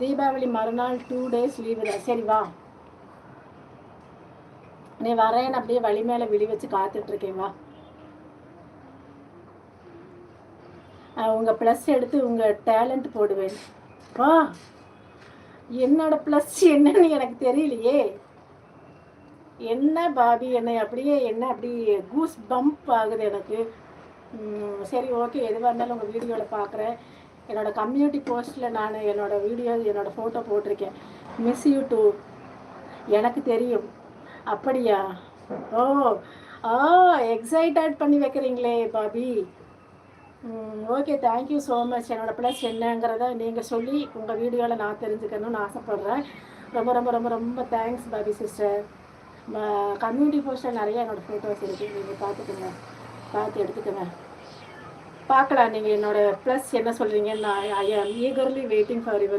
தீபாவளி மறுநாள் two days leave தான் சரி வா. நீ வரேன்னு அப்படியே வழி மேலே விழி வச்சு காத்துட்ருக்கேன் வா. உங்கள் ப்ளஸ் எடுத்து உங்கள் டேலண்ட் போடுவேன். வா. என்னோட ப்ளஸ் என்னன்னு எனக்கு தெரியலையே. என்ன பாபி? என்னை அப்படியே என்ன அப்படி கூஸ் பம்ப் ஆகுது எனக்கு. சரி ஓகே எதுவாக இருந்தாலும் உங்கள் வீடியோவில் பார்க்குறேன் என்னோடய கம்யூனிட்டி போஸ்ட்டில் நான் என்னோடய வீடியோ என்னோடய ஃபோட்டோ போட்டிருக்கேன். மிஸ் யூ டூ எனக்கு தெரியும். அப்படியா? ஓ ஆ எக்ஸைட்டட் பண்ணி வைக்கிறீங்களே Bobby. Okay thank you so much என்னோடய ப்ளஸ் என்னங்கிறத நீங்கள் சொல்லி உங்கள் வீடியோவில் நான் தெரிஞ்சுக்கணும்னு ஆசைப்பட்றேன். ரொம்ப ரொம்ப ரொம்ப ரொம்ப தேங்க்ஸ் பாபி சிஸ்டர் கம்யூனிட்டி போஸ்ட்டில் நிறைய என்னோடய ஃபோட்டோஸ் இருக்குது நீங்கள் பார்த்துக்கோங்க. பார்த்து எடுத்துக்கோங்க. பார்க்கலாம். நீங்கள் என்னோட ப்ளஸ் என்ன சொல்கிறீங்கன்னு நான் ஐ ஆம் ஈகர்லி வெயிட்டிங் ஃபார் யுவர்